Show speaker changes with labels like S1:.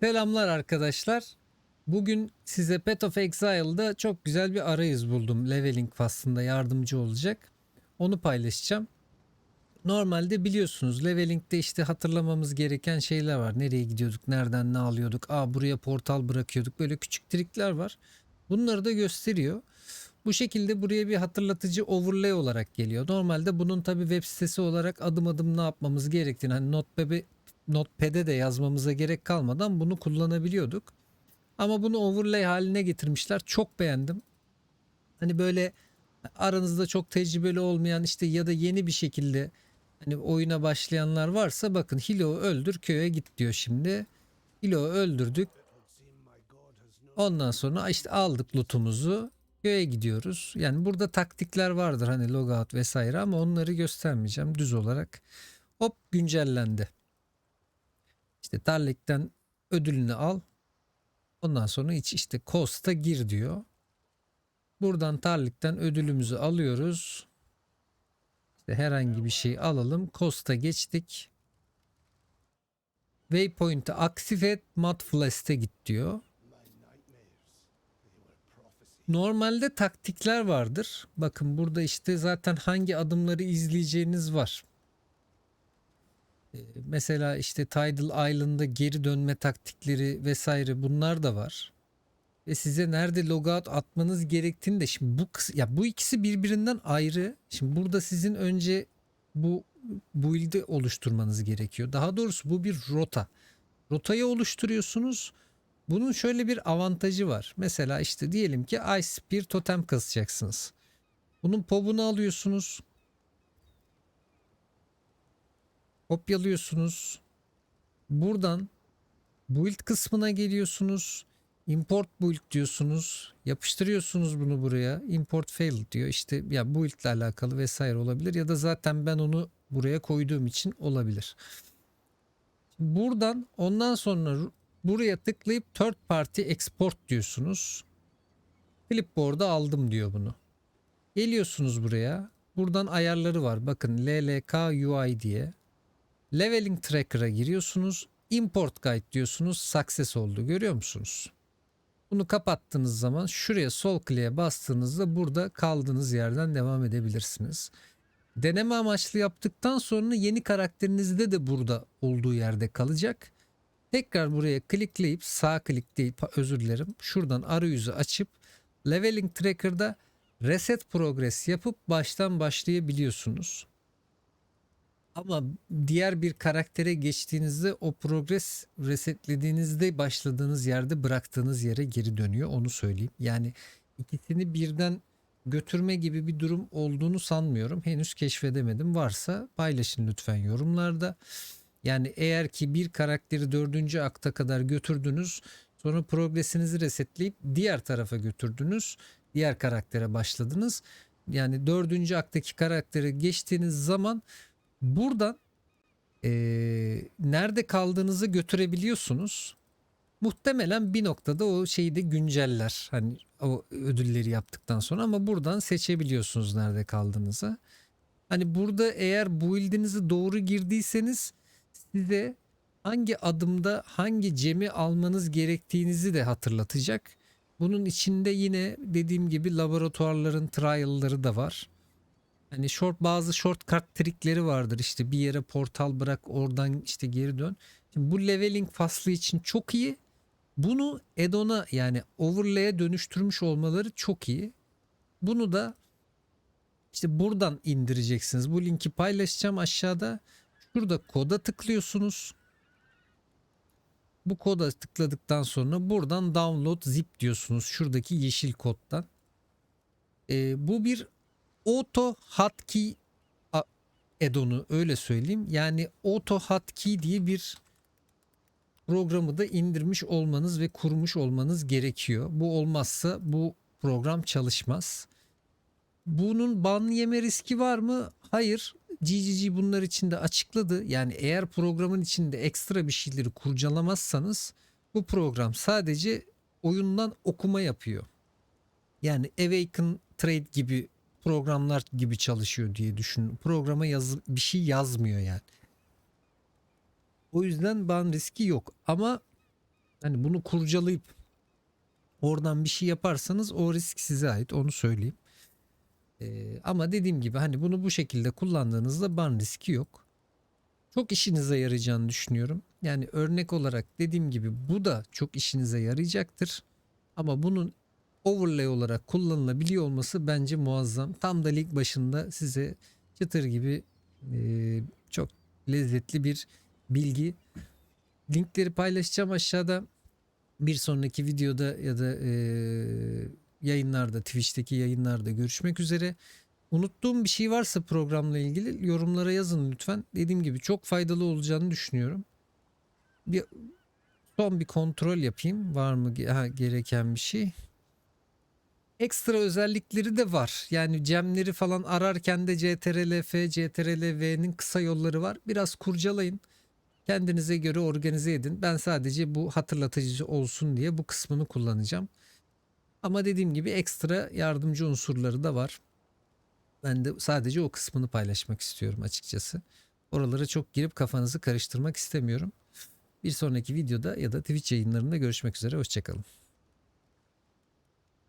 S1: Selamlar arkadaşlar. Bugün size Path of Exile'da çok güzel bir arayüz buldum. Leveling faslında yardımcı olacak. Onu paylaşacağım. Normalde biliyorsunuz leveling'de işte hatırlamamız gereken şeyler var. Nereye gidiyorduk, nereden ne alıyorduk, aa buraya portal bırakıyorduk. Böyle küçük trikler var. Bunları da gösteriyor. Bu şekilde buraya bir hatırlatıcı overlay olarak geliyor. Normalde bunun tabi web sitesi olarak adım adım ne yapmamız gerektiğini hani Notepad'e Notepad'e de yazmamıza gerek kalmadan bunu kullanabiliyorduk. Ama bunu overlay haline getirmişler. Çok beğendim. Hani böyle aranızda çok tecrübeli olmayan işte ya da yeni bir şekilde hani oyuna başlayanlar varsa bakın Hilo'yu öldür köye git diyor şimdi. Hilo'yu öldürdük. Ondan sonra işte aldık lootumuzu köye gidiyoruz. Yani burada taktikler vardır hani logout vesaire ama onları göstermeyeceğim düz olarak. Hop güncellendi. İşte Tarlik'ten ödülünü al. Ondan sonra iç işte Coast'a gir diyor. Buradan Tarlik'ten ödülümüzü alıyoruz. İşte herhangi bir şey alalım. Coast'a geçtik. Waypoint'i aktif et. Mud Flash'te git diyor. Normalde taktikler vardır. Bakın burada işte zaten hangi adımları izleyeceğiniz var. Mesela işte Tidal Island'da geri dönme taktikleri vesaire bunlar da var. Ve size nerede logout atmanız gerektiğini de şimdi bu ya bu ikisi birbirinden ayrı. Şimdi burada sizin önce bu build'i oluşturmanız gerekiyor. Daha doğrusu bu bir rota. Rotayı oluşturuyorsunuz. Bunun şöyle bir avantajı var. Mesela işte diyelim ki Ice Spear totem kasacaksınız. Bunun pobunu alıyorsunuz. Kopyalıyorsunuz. Buradan build kısmına geliyorsunuz. Import build diyorsunuz. Yapıştırıyorsunuz bunu buraya. Import failed diyor. İşte ya build ile alakalı vesaire olabilir ya da zaten ben onu buraya koyduğum için olabilir. Buradan ondan sonra buraya tıklayıp third party export diyorsunuz. Flipboard'a aldım diyor bunu. Geliyorsunuz buraya. Buradan ayarları var. Bakın LLK UI diye. Leveling Tracker'a giriyorsunuz. Import Guide diyorsunuz. Success oldu. Görüyor musunuz? Bunu kapattığınız zaman şuraya sol kliğe bastığınızda burada kaldığınız yerden devam edebilirsiniz. Deneme amaçlı yaptıktan sonra yeni karakterinizde de burada olduğu yerde kalacak. Tekrar buraya klikleyip sağ klik değil pa- özür dilerim. Şuradan arayüzü açıp Leveling Tracker'da Reset Progress yapıp baştan başlayabiliyorsunuz. Ama diğer bir karaktere geçtiğinizde o progres resetlediğinizde başladığınız yerde bıraktığınız yere geri dönüyor onu söyleyeyim. Yani ikisini birden götürme gibi bir durum olduğunu sanmıyorum. Henüz keşfedemedim. Varsa paylaşın lütfen yorumlarda. Yani eğer ki bir karakteri dördüncü akta kadar götürdünüz sonra progresinizi resetleyip diğer tarafa götürdünüz. Diğer karaktere başladınız. Yani dördüncü aktaki karaktere geçtiğiniz zaman buradan eee, nerede kaldığınızı götürebiliyorsunuz. Muhtemelen bir noktada o şeyi de günceller. Hani o ödülleri yaptıktan sonra ama buradan seçebiliyorsunuz nerede kaldığınızı. Hani burada eğer build'inizi doğru girdiyseniz size hangi adımda hangi cemi almanız gerektiğinizi de hatırlatacak. Bunun içinde yine dediğim gibi laboratuvarların trial'ları da var. Hani short bazı shortcut trikleri vardır işte bir yere portal bırak oradan işte geri dön. Şimdi bu leveling faslı için çok iyi. Bunu add-on'a yani overlay'e dönüştürmüş olmaları çok iyi. Bunu da işte buradan indireceksiniz. Bu linki paylaşacağım aşağıda. Şurada koda tıklıyorsunuz. Bu koda tıkladıktan sonra buradan download zip diyorsunuz. Şuradaki yeşil koddan. Ee, bu bir auto hotkey add-on'u öyle söyleyeyim. Yani auto hotkey diye bir programı da indirmiş olmanız ve kurmuş olmanız gerekiyor. Bu olmazsa bu program çalışmaz. Bunun ban yeme riski var mı? Hayır. GGG bunlar için de açıkladı. Yani eğer programın içinde ekstra bir şeyleri kurcalamazsanız bu program sadece oyundan okuma yapıyor. Yani Awaken Trade gibi programlar gibi çalışıyor diye düşün. Programa yaz, bir şey yazmıyor yani. O yüzden ban riski yok. Ama Hani bunu kurcalayıp oradan bir şey yaparsanız o risk size ait onu söyleyeyim. Ee, ama dediğim gibi hani bunu bu şekilde kullandığınızda ban riski yok. Çok işinize yarayacağını düşünüyorum. Yani örnek olarak dediğim gibi bu da çok işinize yarayacaktır. Ama bunun overlay olarak kullanılabiliyor olması bence muazzam. Tam da lig başında size çıtır gibi e, çok lezzetli bir bilgi. Linkleri paylaşacağım aşağıda. Bir sonraki videoda ya da e, yayınlarda, Twitch'teki yayınlarda görüşmek üzere. Unuttuğum bir şey varsa programla ilgili yorumlara yazın lütfen. Dediğim gibi çok faydalı olacağını düşünüyorum. Bir son bir kontrol yapayım. Var mı ha, gereken bir şey? Ekstra özellikleri de var. Yani gemleri falan ararken de CTRL-F, CTRL-V'nin kısa yolları var. Biraz kurcalayın. Kendinize göre organize edin. Ben sadece bu hatırlatıcı olsun diye bu kısmını kullanacağım. Ama dediğim gibi ekstra yardımcı unsurları da var. Ben de sadece o kısmını paylaşmak istiyorum açıkçası. Oralara çok girip kafanızı karıştırmak istemiyorum. Bir sonraki videoda ya da Twitch yayınlarında görüşmek üzere. Hoşçakalın.